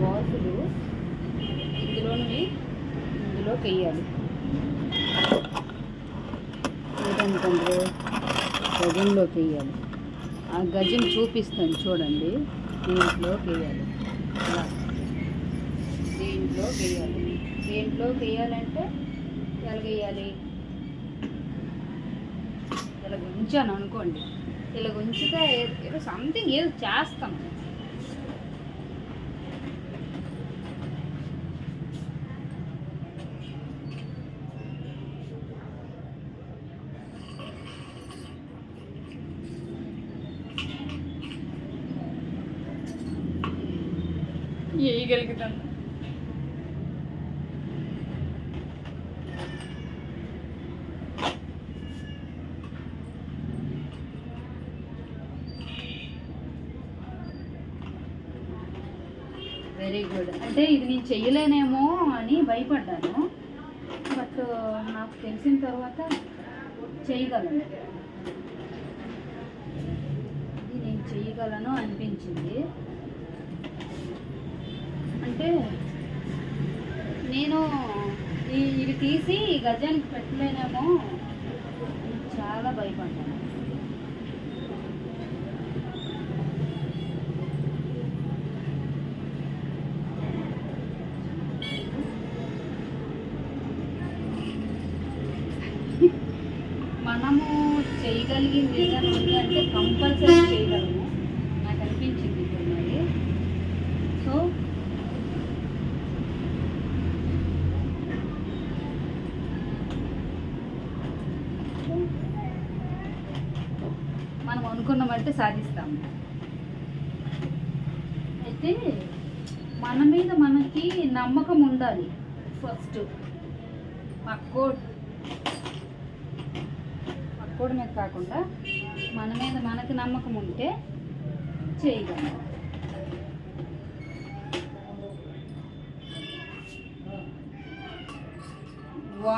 బాసులు ఇందులోని ఇందులోకి వెయ్యాలి ఏదంటే గజంలోకి వేయాలి ఆ గజం చూపిస్తాను చూడండి. దీంట్లోకి వేయాలి ఇలా దీంట్లోకి వేయాలి దీంట్లోకి వేయాలంటే ఎలాగేయాలి ఇలా ఉంచాను అనుకోండి ఇలా ఉంచితే ఏదో సంథింగ్ ఏదో చేస్తాం. వేయగలుగుతాను. వెరీ గుడ్ అంటే ఇది నేను చెయ్యలేనేమో అని భయపడ్డాను. బట్ నాకు తెలిసిన తర్వాత చేయగలను. ఇది నేను చేయగలను అనిపించింది అంటే నేను ఈ ఇవి తీసి గజానికి పెట్టలేనేమో. చాలా భయపడ్డాను. మనము చేయగలిగింది అంటే కంపల్సరీ చేయగలం నాకు అనిపించింది ఇప్పుడు మరి సో మనం అనుకున్నామంటే సాధిస్తాము. అయితే మన మీద మనకి నమ్మకం ఉండాలి ఫస్ట్. పక్కోడు. పక్కోడి మీద కాకుండా మన మీద మనకి నమ్మకం ఉంటే చేయగలం.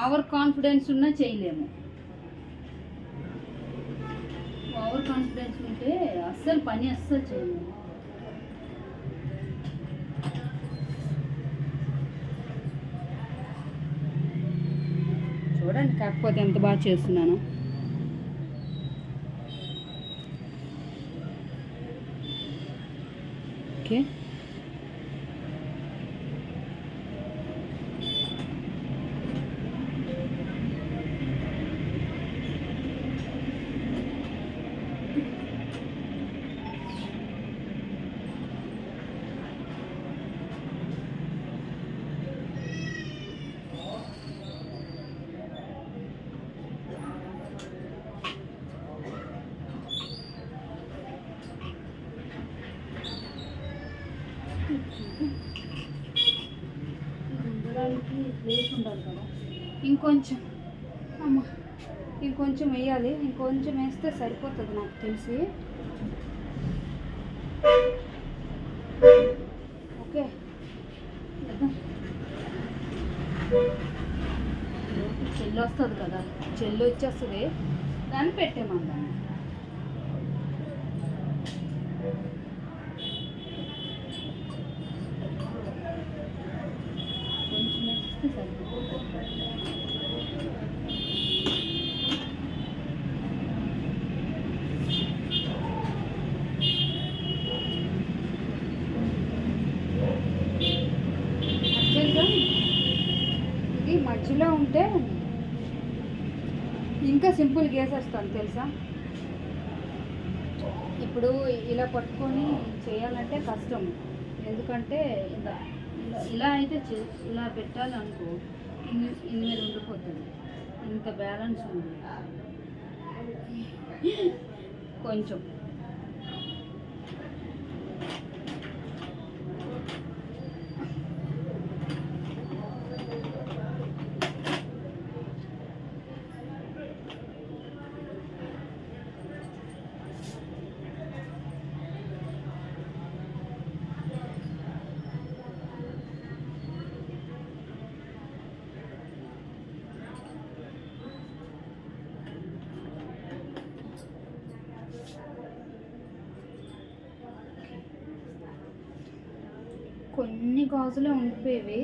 ఓవర్ కాన్ఫిడెన్స్ ఉన్నా చేయలేము. ఓవర్ కాన్ఫిడెన్స్ ఉంటే అస్సలు పని అస్సలు చేయలేము చూడండి కాకపోతే ఎంత బాగా చేస్తున్నాను. ఓకే. ఇంకొంచెం. అమ్మ ఇంకొంచెం వేయాలి. ఇంకొంచెం వేస్తే సరిపోతుంది నాకు తెలిసి. ఓకే. చెల్లి వస్తుంది కదా. చెల్లి వచ్చేస్తుంది. దాన్ని పెట్టేమందాం కొంచెం వేస్తే సరిపోతుంది యాక్చువల్గా ఇది ఉంటే ఇంకా సింపుల్ గేసేస్తాను తెలుసా? ఇప్పుడు ఇలా పట్టుకొని చేయాలంటే కష్టం. ఎందుకంటే ఇలా ఇలా- ఇలా అయితే చే- ఇలా పెట్టాలనుకో ఇన్ని ఇన్ని మీద ఉండిపోతుంది. ఇంత బ్యాలెన్స్ ఉంది. కొంచెం. కొన్ని గాజులే ఉండిపోయేవి.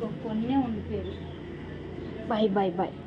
కొన్ని కొన్నే ఉండిపోయేవి. Bye bye bye